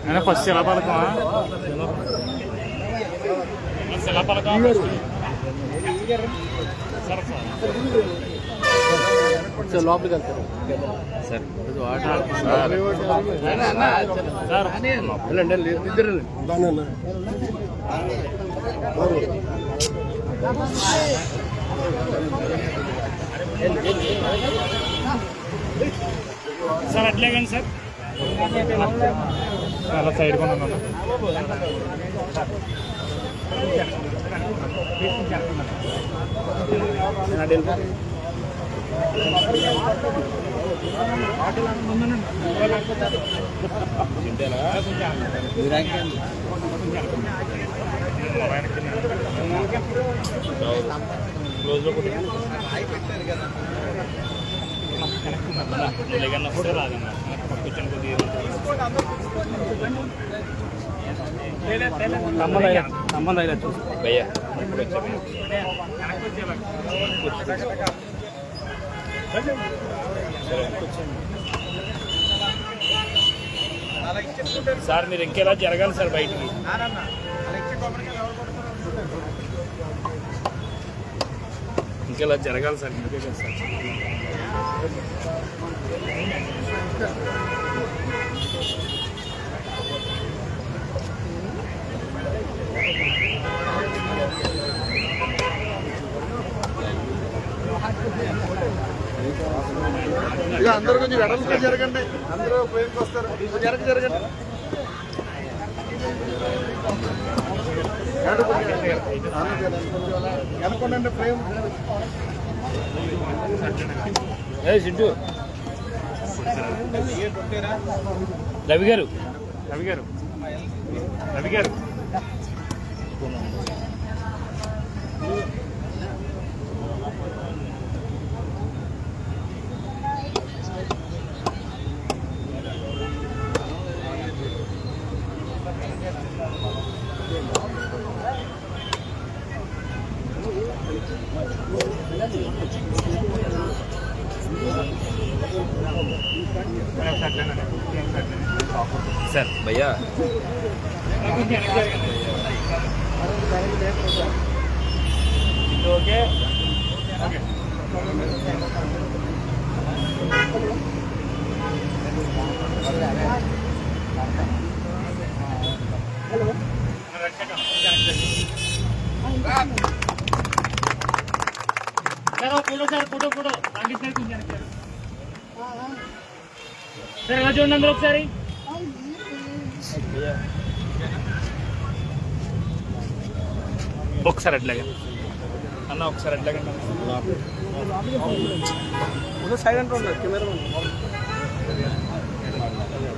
అయినా ఫస్ట్ శిలా పలకమా శిలా పలకం సరే సార్ లోపలికి వెళ్తారు. సార్ సార్ వెళ్ళండి ఇద్దరు సార్ అట్లే కానీ సార్. అలా సైడ్ కొన్నాను క్లోజ్లో కొట్టి. లేకన్నప్పుడు రాదన్న కూర్చొని కొద్దిగా తమ్మదైనా తమ్మదైనా చూసి భయ్యా సార్ మీరు ఇంకెలా జరగాలి సార్ బయటికి ఇంకెలా జరగాలి సార్ ఇంకే కదా సార్ ఇక అందరూ కొంచెం వెడల్పు జరగండి. అందరూ ఉపయోగకి వస్తారు. జరగ జరగండి. అనుకోండి ఫ్రేమ్. సింటూ రవి గారు. రవి గారు. రవి గారు. సార్ ఫోటో ఫోటో సార్ కొంచెం సార్ ఎలా చూడండి అందరూ ఒకసారి ఒకసారి అట్లాగే అన్న ఒకసారి అట్లాగే సైలెంట్ ఉండదు కెమెరా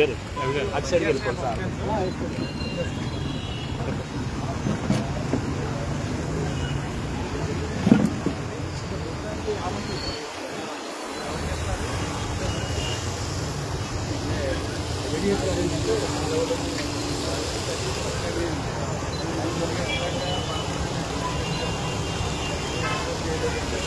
రవి గారు అటు సైడ్ వెళ్ళిపోండి సార్ కూడా ఫ్లేవర్స్ పోతుంది అది రేపు స్కూల్ వస్తుంది అప్పుడు యోగా చేస్తే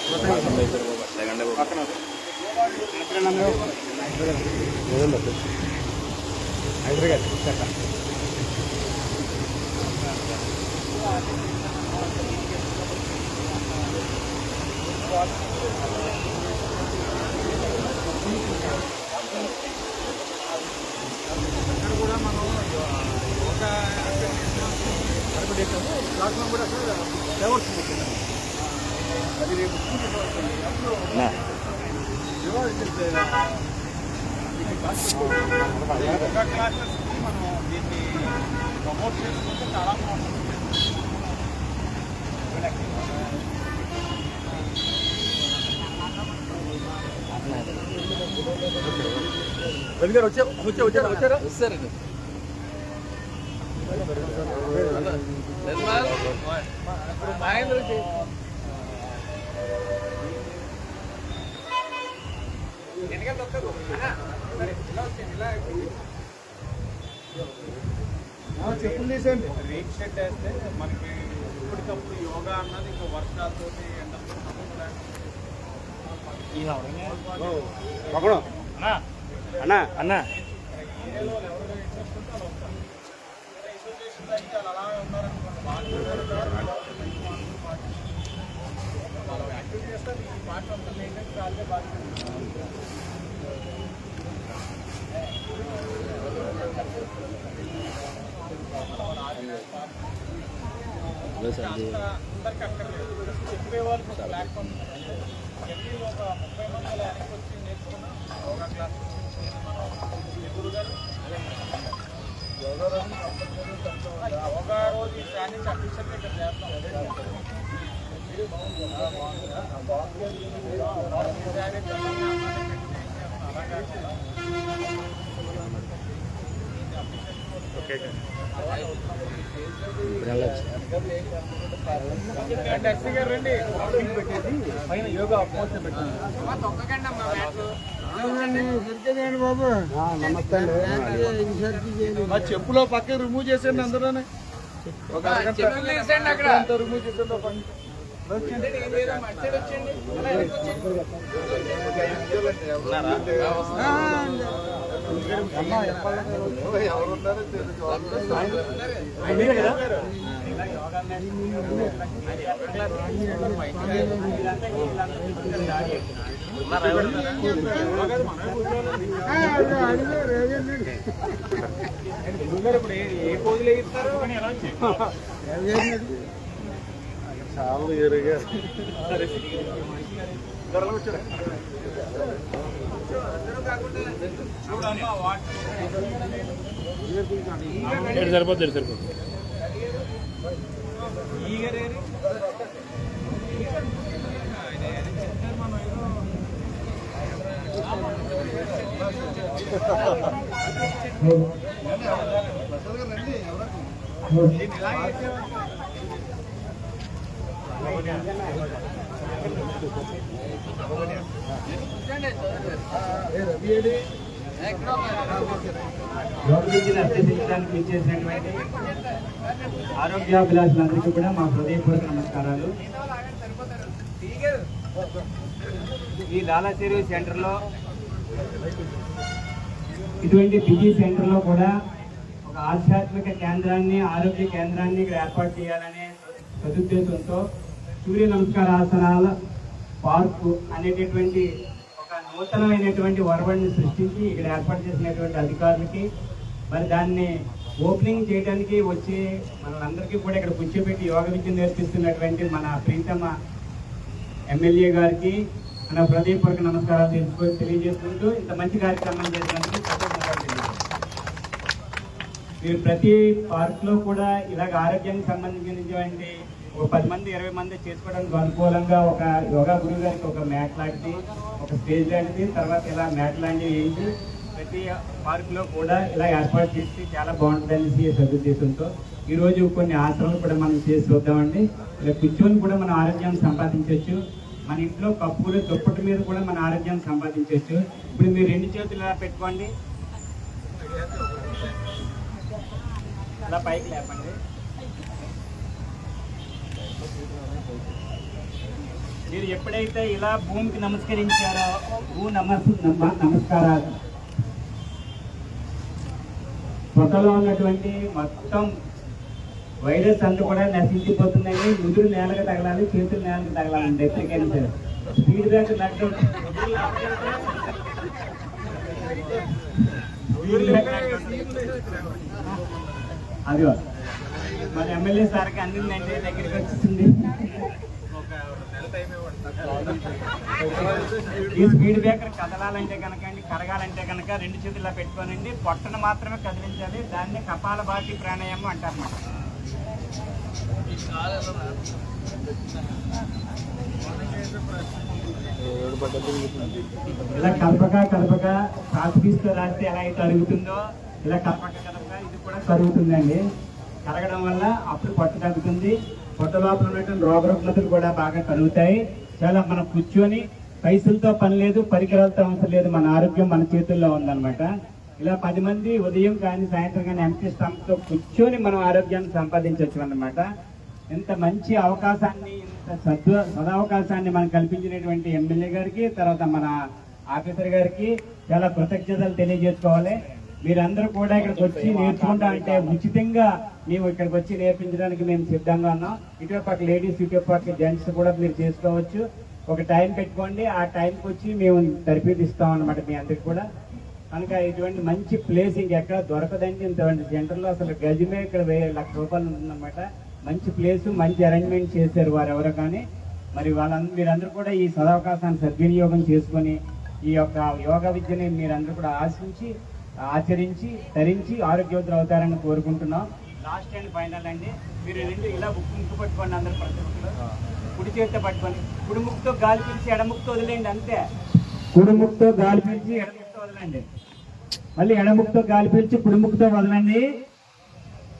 ఇది క్లాస్ యోగా క్లాసెస్కి మనం దీన్ని ప్రమోట్ చేసుకుంటే చాలా బాగుంటుంది రవి గారు వచ్చా వచ్చా వచ్చారా వచ్చారా వస్తారండి నిర్మల్ మహేంద్ర చెప్పులు తీసేయండి రేక్ షెడ్ వేస్తే మనకి ఇప్పటికప్పుడు యోగా అన్నది ఇంకా వర్షాలతో ఎండలతో అన్నా. అన్నా. ఏరియాలో ఎవరు గారు యోగా రోజు ఈ ట్రైనింగ్ అఫీషియల్గా ఇక్కడ చేస్తాం ఓకే మా చెప్పులో పక్క రిమూవ్ చేసేయండి అందులోనే ఒక అరగంట రిమూవ్ పని. ఎవరున్నారో తెలుసు. ఇప్పుడు ఏ- ఏ పోజులు వేయిస్తారు చాలా ఎరుగా ఏడు సరిపోతుంది ఏడు సరిపోతుంది ఈగరేరి గౌరవించిన అత్యధికారానికి ఇచ్చేసినటువంటి ఆరోగ్యాభిలాషులందరికీ కూడా మా హృదయపూర్వక నమస్కారాలు. ఈ లాలాచెరు సెంటర్లో ఇటువంటి బిజీ సెంటర్లో కూడా ఒక ఆధ్యాత్మిక కేంద్రాన్ని ఆరోగ్య కేంద్రాన్ని ఇక్కడ ఏర్పాటు చేయాలనే సదుద్దేశంతో సూర్య నమస్కార ఆసనాల పార్కు అనేటటువంటి ఒక నూతనమైనటువంటి వరవడిని సృష్టించి ఇక్కడ ఏర్పాటు చేసినటువంటి అధికారులకి మరి దాన్ని ఓపెనింగ్ చేయడానికి వచ్చి మనందరికీ కూడా ఇక్కడ కూర్చోబెట్టి యోగ విద్య నేర్పిస్తున్నటువంటి మన ప్రీతమ ఎమ్మెల్యే గారికి మన హృదయపూర్వక నమస్కారాలు తెలుసుకో తెలియజేసుకుంటూ ఇంత మంచి కార్యక్రమం చేసినందుకు మీరు ప్రతి పార్క్లో కూడా ఇలాగ ఆరోగ్యానికి సంబంధించినటువంటి ఒక పది మంది ఇరవై మంది చేసుకోవడానికి అనుకూలంగా ఒక యోగా గురువు గారికి ఒక మ్యాట్ లాంటిది ఒక స్టేజ్ లాంటిది తర్వాత ఇలా మ్యాట్ లాంటివి వేయించి ప్రతి పార్కులో కూడా ఇలా ఏర్పాటు చేసి చాలా బాగుంటుందని సదుద్దేశంతో. ఈరోజు కొన్ని ఆసనాలు కూడా మనం చేసి చూద్దామండి. ఇలా కూర్చొని కూడా మన ఆరోగ్యాన్ని సంపాదించవచ్చు. మన ఇంట్లో కప్పులు దుప్పటి మీద కూడా మన ఆరోగ్యాన్ని సంపాదించవచ్చు. ఇప్పుడు మీరు రెండు చేతులు ఇలా పెట్టుకోండి. ఇలా పైకి లేపండి. మీరు ఎప్పుడైతే ఇలా భూమికి నమస్కరించారో భూ నమస్ నమ- నమస్కారాలు. పొట్టలో ఉన్నటువంటి మొత్తం వైరస్ అంతా కూడా నశించిపోతుందండి. ముదురు నేలకు తగలాలి చేతులు నేలకు తగలాలండి ఎప్పటికైనా సరే. స్పీడ్ బ్రేక్ అదిగో. మన ఎమ్మెల్యే సార్కి అందిందంటే దగ్గరికి వచ్చేసింది. ఒక ఈ స్పీడ్ బ్రేకర్ కదలాలంటే కనుక అండి కరగాలంటే కనుక రెండు చేతుల్లో పెట్టుకోనండి పొట్టను మాత్రమే కదిలించాలి దాన్ని కపాల బాటి ప్రాణాయామం అంటారు అన్నమాట ఇలా కలపక కలపక కాసుపీస్తో రాస్తే ఎలా అయితే అరుగుతుందో ఇలా కలపక కలపక ఇది కూడా కరుగుతుందండి. కరగడం వల్ల అప్పుడు పొట్ట తగ్గుతుంది. పొట్ట లోపల ఉన్నటువంటి రోగ రుగ్మతలు కూడా బాగా కలుగుతాయి. చాలా మనం కూర్చొని పైసలతో పని లేదు పరికరాలతో అవసరం లేదు. మన ఆరోగ్యం మన చేతుల్లో ఉందన్నమాట. ఇలా పది మంది ఉదయం కానీ సాయంత్రం కానీ ఎంపీ స్టమక్తో కూర్చొని మనం ఆరోగ్యాన్ని సంపాదించవచ్చు అన్నమాట. ఇంత మంచి అవకాశాన్ని ఇంత సద్వ సదావకాశాన్ని మనం కల్పించినటువంటి ఎమ్మెల్యే గారికి తర్వాత మన ఆఫీసర్ గారికి చాలా కృతజ్ఞతలు తెలియజేసుకోవాలి. మీరందరూ కూడా ఇక్కడికి వచ్చి నేర్చుకుంటా అంటే ఉచితంగా మేము ఇక్కడికి వచ్చి నేర్పించడానికి మేము సిద్ధంగా ఉన్నాం. ఇటు పక్క లేడీస్ ఇటు పక్క జెంట్స్ కూడా మీరు చేసుకోవచ్చు. ఒక టైం పెట్టుకోండి. ఆ టైంకి వచ్చి మేము తరఫీదు ఇస్తాం అనమాట మీ అందరికి కూడా. కనుక ఇటువంటి మంచి ప్లేస్ ఇంకెక్కడ దొరకదండి. ఇంతవంటి సెంటర్లో అసలు గజమే ఇక్కడ వెయ్యి లక్ష రూపాయలు ఉంటుందన్నమాట. మంచి ప్లేస్ మంచి అరేంజ్మెంట్ చేశారు వారు ఎవరో కానీ. మరి వాళ్ళందరూ మీరందరూ కూడా ఈ సదవకాశాన్ని సద్వినియోగం చేసుకొని ఈ యొక్క యోగా విద్యని మీరందరూ కూడా ఆశించి ఆచరించి ధరించి ఆరోగ్యవంతులు అవుతారని కోరుకుంటున్నాం. లాస్ట్ అండ్ ఫైనల్ అండి. మీరు రెండు ఇలా బుక్ ముక్కు పట్టుకోండి అందరు ప్రతి కుడి చేతితో పట్టుకోండి. కుడి ముక్కుతో గాలి పీల్చి ఎడముక్తో వదిలేయండి అంతే. కుడి ముక్కుతో గాలి పీల్చి ఎడముక్తో వదలండి. మళ్ళీ ఎడముక్తో గాలి పీల్చి కుడి ముక్కుతో వదలండి.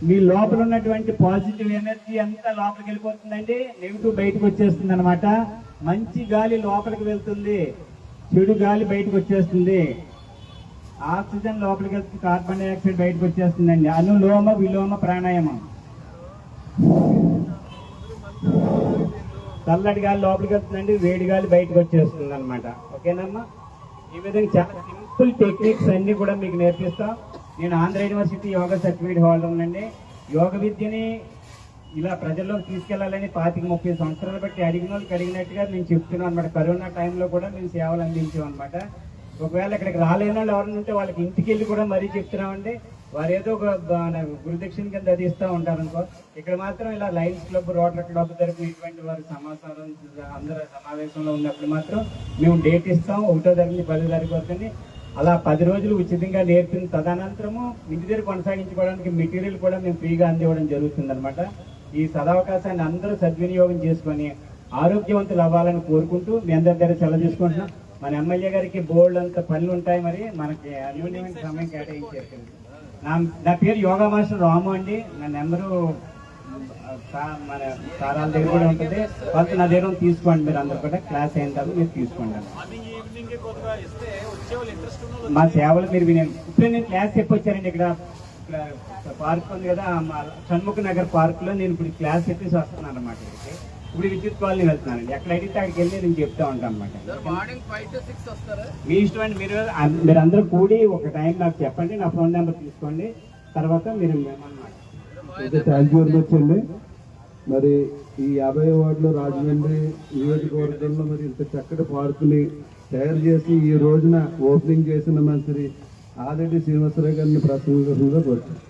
మీ లోపల ఉన్నటువంటి పాజిటివ్ ఎనర్జీ అంతా లోపలికి వెళ్ళిపోతుందండి. నెగిటివ్ బయటకు వచ్చేస్తుంది అనమాట మంచి గాలి లోపలికి వెళ్తుంది. చెడు గాలి బయటకు వచ్చేస్తుంది. ఆక్సిజన్ లోపలికి వెళ్తుంది కార్బన్ డైఆక్సైడ్ బయటకు వచ్చేస్తుందండి. అనులోమ విలోమ ప్రాణాయామం. చల్లటి గాలి లోపలికి వెళ్తుందండి వేడి గాలి బయటకు వచ్చేస్తుంది అనమాట ఓకేనమ్మా? ఈ విధంగా చాలా సింపుల్ టెక్నిక్స్ అన్ని కూడా మీకు నేర్పిస్తాం. నేను Andhra university yoga certificate holder అండి యోగ విద్యని ఇలా ప్రజల్లోకి తీసుకెళ్ళాలని పాతిక ముప్పై సంవత్సరాలు బట్టి అడిగిన వాళ్ళకి అడిగినట్టుగా మేము చెప్తున్నాం అనమాట కరోనా టైంలో కూడా మేము సేవలు అందించాం అనమాట ఒకవేళ ఇక్కడికి రాలేని వాళ్ళు ఎవరైనా ఉంటే వాళ్ళకి ఇంటికి వెళ్ళి కూడా మరీ చెప్తున్నామండి. వారు ఏదో ఒక గురుదక్షిణ కింద అది ఇస్తూ ఉంటారు అనుకో ఇక్కడ మాత్రం ఇలా లైన్స్ క్లబ్ రోటరీ క్లబ్ తరపున ఇటువంటి వారి సమాచారం అందరూ సమావేశంలో ఉన్నప్పుడు మాత్రం మేము డేట్ ఇస్తాం ఒకటో తారీఖు పదో తారీఖు వస్తుంది అలా పది రోజులు ఉచితంగా నేర్పిన తదనంతరము ఇంటి దగ్గర కొనసాగించుకోవడానికి మెటీరియల్ కూడా మేము ఫ్రీగా అందివ్వడం జరుగుతుంది ఈ సదావకాశాన్ని అందరూ సద్వినియోగం చేసుకొని ఆరోగ్యవంతులు అవ్వాలని కోరుకుంటూ మీ అందరి దగ్గర సెలవు తీసుకుంటున్నాం. మన ఎమ్మెల్యే గారికి బోల్డ్ అంత పనులు ఉంటాయి మరి మనకి అన్యూన్యమైన సమయం కేటాయించారు నా నా పేరు యోగా మాస్టర్ రాము అండి. నా నెంబరు మన సారాల దగ్గర కూడా ఉంటుంది. వాళ్ళతో నా దగ్గర తీసుకోండి మీరు అందరు కూడా. క్లాస్ అయిన తర్వాత మీరు తీసుకోండి మా సేవలు మీరు వినండి ఇప్పుడే నేను క్లాస్ చెప్పి వచ్చానండి ఇక్కడ పార్క్ ఉంది కదా మా షణ్ముఖ నగర్ పార్క్లో నేను ఇప్పుడు క్లాస్ చెప్పేసి వస్తున్నాను అనమాట ఇప్పుడు విద్యుత్ కాలనీ వెళ్తున్నానండి. ఎక్కడ అడిగితే అక్కడికి వెళ్ళి నేను చెప్తా ఉంటాను అనమాట మీ ఇష్టం అండి మీరు మీరు అందరూ కూడి ఒక టైం నాకు చెప్పండి. నా ఫోన్ నెంబర్ తీసుకోండి. తర్వాత మీరు థ్యాంక్ యూ వెరీ మచ్ అండి. మరి ఈ యాభై వార్డులో రాజమండ్రి నియోజకవర్గంలో మరి ఇంత చక్కటి పార్కుని తయారు చేసి ఈ రోజున ఓపెనింగ్ చేసిన మంత్రి ఆదిరెడ్డి శ్రీనివాసరావు గారిని ప్రసంగంగా కోరుతాను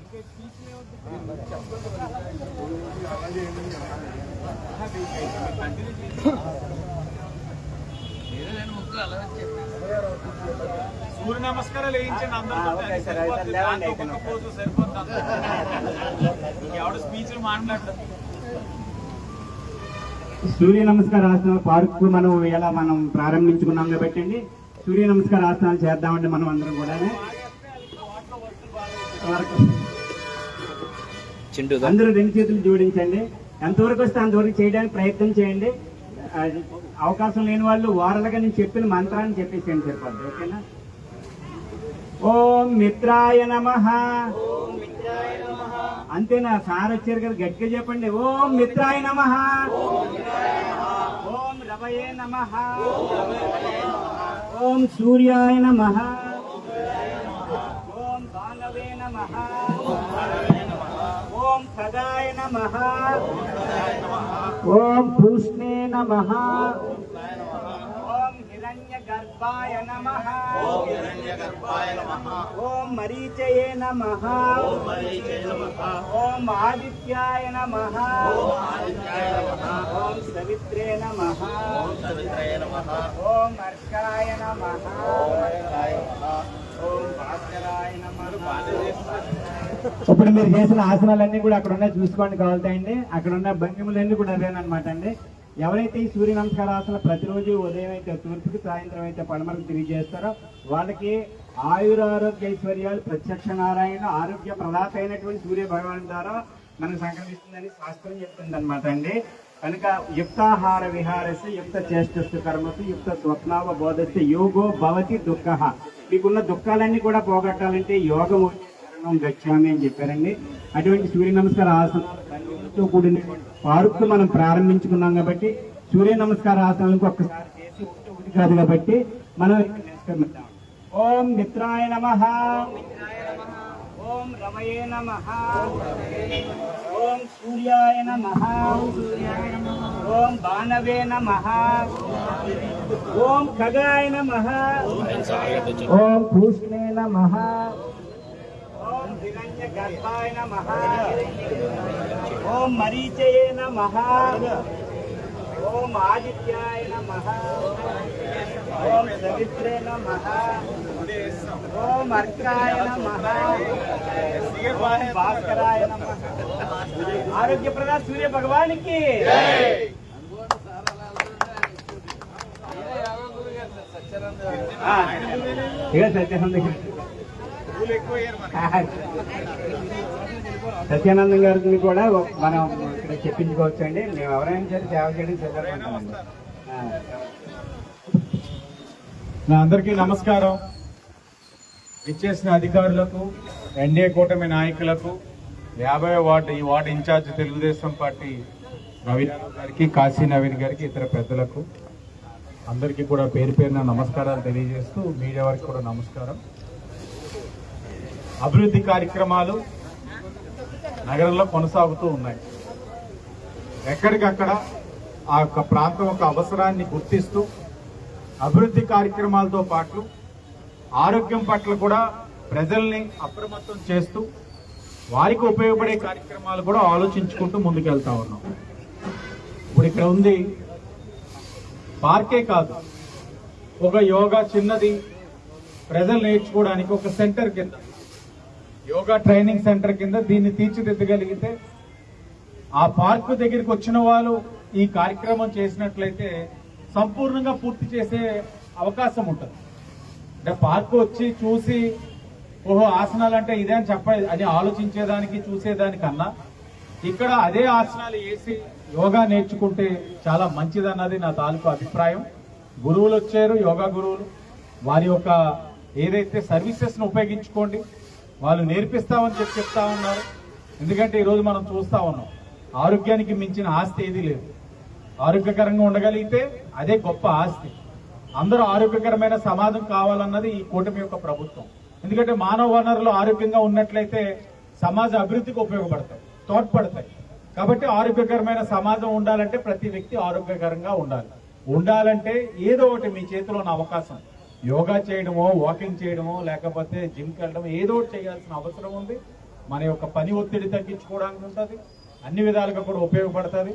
సూర్య నమస్కారాలు వేయించండి అందరితో ఆ, ఓకే అది సార్, సరిపోతుంది. పోజు. ఎవడు స్పీచ్లు మాట్లాడతారు సూర్య నమస్కార ఆసనాల పార్క్ మనం ఎలా మనం ప్రారంభించుకున్నాం కాబట్టి అండి సూర్య నమస్కార ఆసనాలు చేద్దామండి మనం అందరం కూడా చింటూ అందరూ రెండు చేతులు జోడించండి. ఎంతవరకు వస్తే అంతవరకు చేయడానికి ప్రయత్నం చేయండి. అవకాశం లేని వాళ్ళు వారలుగా నేను చెప్పిన మంత్రాన్ని చెప్పేసేయండి చెప్పద్దు ఓకేనా? ఓం మిత్రాయ నమ. అంతేనా? సార్ వచ్చారు కదా గట్టిగా చెప్పండి. ఓం మిత్రాయ నమ. ఓం రవయే నమ. ఓం సూర్యాయ నమ. ఓం భానవే నమ. ఓం సదాయ నమ. ఓం పూష్ణే నమ ఓం హిరణ్య హిరణ్యగర్భాయ నమః ఓం హిరణ్యగర్భాయ నమః ఓం మరీచయే నమః ఓం మరీచయే నమః ఓం ఆదిత్యాయ నమః ఓం ఆదిత్యాయ నమః ఓం సవిత్రే నమః ఓం సవిత్రే నమః ఓం అర్కాయ నమః ఓం అర్కాయ నమః ఓం భాస్కరాయ నమః ఇప్పుడు మీరు చేసిన ఆసనాలన్నీ కూడా అక్కడ ఉన్నాయి చూసుకోండి కావాలండి అక్కడ ఉన్న భంగిములన్నీ కూడా అదేనమాట అండి. ఎవరైతే ఈ సూర్య నమస్కార ఆసన ప్రతిరోజు ఉదయం అయితే తూర్పుకి సాయంత్రం అయితే పడమరకు తిరిగి చేస్తారో వాళ్ళకి ఆయురారోగ్య ఐశ్వర్యాలు ప్రత్యక్ష నారాయణ ఆరోగ్య ప్రదాత అయినటువంటి సూర్య భగవాన్ ద్వారా మనకు సంక్రమిస్తుందని శాస్త్రం చెప్తుంది అనమాట అండి. కనుక యుక్తాహార విహారస్య యుక్త చేష్టస్సు కర్మసు యుక్త స్వప్నావ బోధస్య యోగో భవతి దుఃఖ. మీకున్న దుఃఖాలన్నీ కూడా పోగొట్టాలంటే యోగం శరణం గచ్చామి అని చెప్పారండి? అటువంటి సూర్య నమస్కార ఆసనాలతో కూడిన పార్కు మనం ప్రారంభించుకున్నాం కాబట్టి సూర్య నమస్కార ఆసనాలకు ఒక్కసారి చేసి ఒకటి కాదు కాబట్టి మనం నిష్క్రమిద్దాం ఓం మిత్రాయ నమ. ఓం రమయే నమ. ఓం సూర్యాయ నమ. ఓం బాణవే నమ. ఓం ఖగాయ నమ. ఓం భూష్ణే నమ. ఓం హిరణ్య గర్భాయ నమ ఓం మరీచయే నమ ఓం ఆదిత్యాయ నమ ఓం సవిత్రే నమ ఓం అర్కాయ నమ ఓం భాస్కరాయ నమ ఆరోగ్యప్రద సూర్య భగవానికి ఆ, ఇక సత్యానంద సత్యానందం గారిని కూడా మనం ఇక్కడ చెప్పించుకోవచ్చు అండి మేము ఎవరైనా సరే సేవ చేయడం సిద్ధపడతామండి నా అందరికీ నమస్కారం. ఇచ్చేసిన అధికారులకు ఎన్డీఏ కూటమి నాయకులకు యాభై వార్డు ఈ ward incharge Telugu Desam party Naveen గారికి కాశీ నవీన్ గారికి ఇతర పెద్దలకు అందరికీ కూడా పేరు పేరున నమస్కారాలు తెలియజేస్తూ మీడియా వారికి కూడా నమస్కారం. అభివృద్ధి కార్యక్రమాలు నగరంలో కొనసాగుతూ ఉన్నాయి. ఎక్కడికక్కడ ఆ యొక్క ప్రాంతం యొక్క అవసరాన్ని గుర్తిస్తూ అభివృద్ధి కార్యక్రమాలతో పాటు ఆరోగ్యం పట్ల కూడా ప్రజల్ని అప్రమత్తం చేస్తూ వారికి ఉపయోగపడే కార్యక్రమాలు కూడా ఆలోచించుకుంటూ ముందుకెళ్తా ఉన్నాం. ఇప్పుడు ఇక్కడ ఉంది పార్కే కాదు. ఒక యోగా చిన్నది ప్రజలు నేర్చుకోవడానికి ఒక సెంటర్ కింద యోగా ట్రైనింగ్ సెంటర్ కింద దీన్ని తీర్చిదిద్దగలిగితే ఆ పార్కు దగ్గరికి వచ్చిన వాళ్ళు ఈ కార్యక్రమం చేసినట్లయితే సంపూర్ణంగా పూర్తి చేసే అవకాశం ఉంటుంది. అంటే పార్కు వచ్చి చూసి ఓహో ఆసనాలు అంటే ఇదే అని చెప్ప అని ఆలోచించేదానికి చూసేదానికన్నా ఇక్కడ అదే ఆసనాలు వేసి యోగా నేర్చుకుంటే చాలా మంచిదన్నది నా తాలూకు అభిప్రాయం. గురువులు వచ్చారు యోగా గురువులు. వారి యొక్క ఏదైతే సర్వీసెస్ను ఉపయోగించుకోండి. వాళ్ళు నేర్పిస్తామని చెప్పి చెప్తా ఉన్నారు. ఎందుకంటే ఈరోజు మనం చూస్తా ఉన్నాం. ఆరోగ్యానికి మించిన ఆస్తి ఏదీ లేదు. ఆరోగ్యకరంగా ఉండగలిగితే అదే గొప్ప ఆస్తి. అందరూ ఆరోగ్యకరమైన సమాజం కావాలన్నది ఈ కూటమి యొక్క ప్రభుత్వం. ఎందుకంటే మానవ వనరులు ఆరోగ్యంగా ఉన్నట్లయితే సమాజ అభివృద్ధికి ఉపయోగపడతాయి తోడ్పడతాయి. కాబట్టి ఆరోగ్యకరమైన సమాజం ఉండాలంటే ప్రతి వ్యక్తి ఆరోగ్యకరంగా ఉండాలి. ఉండాలంటే ఏదో ఒకటి మీ చేతిలో ఉన్న అవకాశం. యోగా చేయడమో వాకింగ్ చేయడమో లేకపోతే జిమ్కి వెళ్ళడం ఏదో ఒకటి చేయాల్సిన అవసరం ఉంది. మన యొక్క పని ఒత్తిడి తగ్గించుకోవడానికి ఉంటుంది. అన్ని విధాలుగా కూడా ఉపయోగపడుతుంది.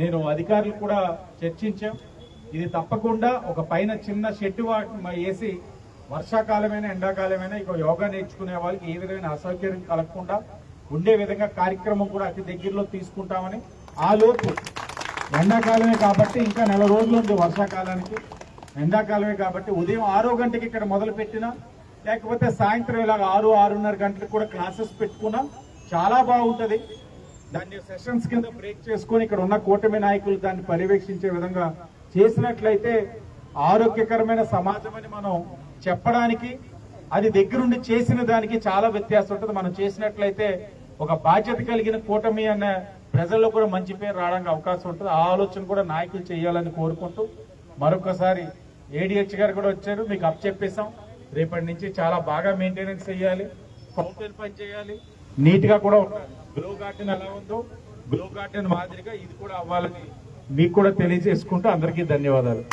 నేను అధికారులు కూడా చర్చించాం. ఇది తప్పకుండా ఒక పైన చిన్న షెడ్ వేసి వర్షాకాలమైనా ఎండాకాలమైనా ఇక యోగా నేర్చుకునే వాళ్ళకి ఏ విధమైన అసౌకర్యం కలగకుండా ఉండే విధంగా కార్యక్రమం కూడా అతి దగ్గరలో తీసుకుంటామని ఆ లోపు. ఎండాకాలమే కాబట్టి ఇంకా నెల రోజులు ఉంది వర్షాకాలానికి. ఎండాకాలమే కాబట్టి ఉదయం ఆరో గంటకి ఇక్కడ మొదలు పెట్టినా లేకపోతే సాయంత్రం ఇలాగ ఆరు ఆరున్నర గంటలకు కూడా క్లాసెస్ పెట్టుకున్నా చాలా బాగుంటుంది. దాన్ని సెషన్స్ కింద బ్రేక్ చేసుకొని ఇక్కడ ఉన్న కూటమి నాయకులు దాన్ని పర్యవేక్షించే విధంగా చేసినట్లయితే ఆరోగ్యకరమైన సమాజం అని మనం చెప్పడానికి అది దగ్గరుండి చేసిన దానికి చాలా వ్యత్యాసం ఉంటుంది. మనం చేసినట్లయితే ఒక బాధ్యత కలిగిన కూటమి అన్న ప్రజల్లో కూడా మంచి పేరు రావడానికి అవకాశం ఉంటుంది. ఆ ఆలోచన కూడా నాయకులు చేయాలని కోరుకుంటూ మరొకసారి ఏడిహెచ్ గారు కూడా వచ్చారు. మీకు అప్ చెప్పేసాం రేపటి నుంచి చాలా బాగా మెయింటెనెన్స్ చేయాలి. కౌంటర్ పని చేయాలి. నీట్గా కూడా ఉండాలి. గ్లో గార్డెన్ ఎలా ఉందో గ్లో గార్డెన్ మాదిరిగా ఇది కూడా అవ్వాలని మీకు కూడా తెలియజేసుకుంటూ అందరికీ ధన్యవాదాలు.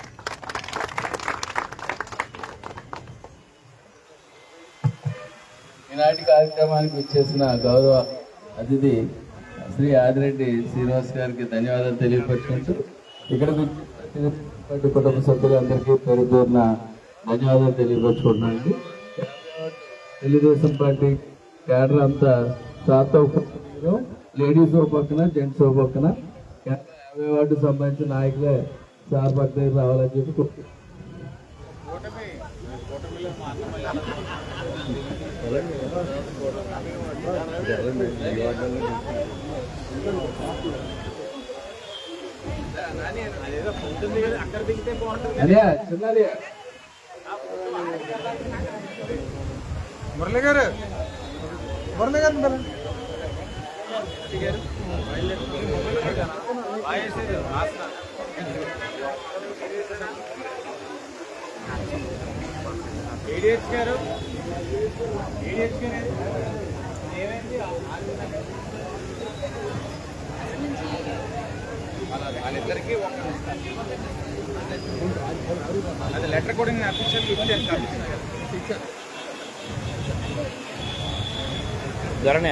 ఈనాటి కార్యక్రమానికి వచ్చేసిన గౌరవ అతిథి శ్రీ ఆదిరెడ్డి శ్రీనివాస్ గారికి ధన్యవాదాలు తెలియపరుచుకుంటూ ఇక్కడ వచ్చిన కుటుంబ సభ్యులందరికీ పేరు పేరున ధన్యవాదాలు తెలియపరుచుకుంటున్నానండి తెలుగుదేశం పార్టీ కేడర్ అంతా సార్తో లేడీస్ ఓ పక్కన జెంట్స్ ఓ పక్కన యాభై వార్డు సంబంధించిన నాయకులే సార్ పక్క దగ్గర రావాలని చెప్పి కోరుకుంటున్నాను. అదే చిన్నది. మురళి గారు మురళి గారు ఏడిహెచ్ గారు. ఏడిహెచ్ గారు. ఏమైంది? వాళ్ళిద్దరికీ ఒక అది లెటర్ కూడా నేను అఫీషియల్ ఇచ్చాను ఇచ్చాను ధరణే.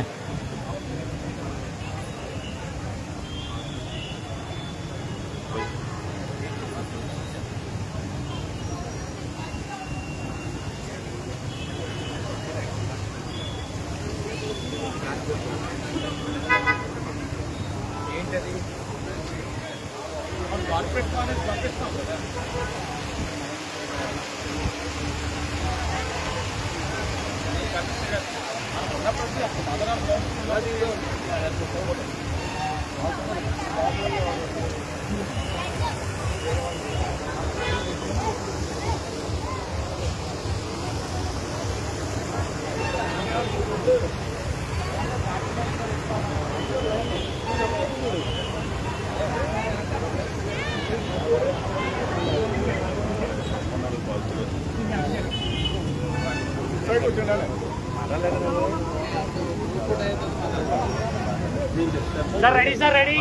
Thank you, General. Sir ready sir ready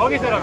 okay sir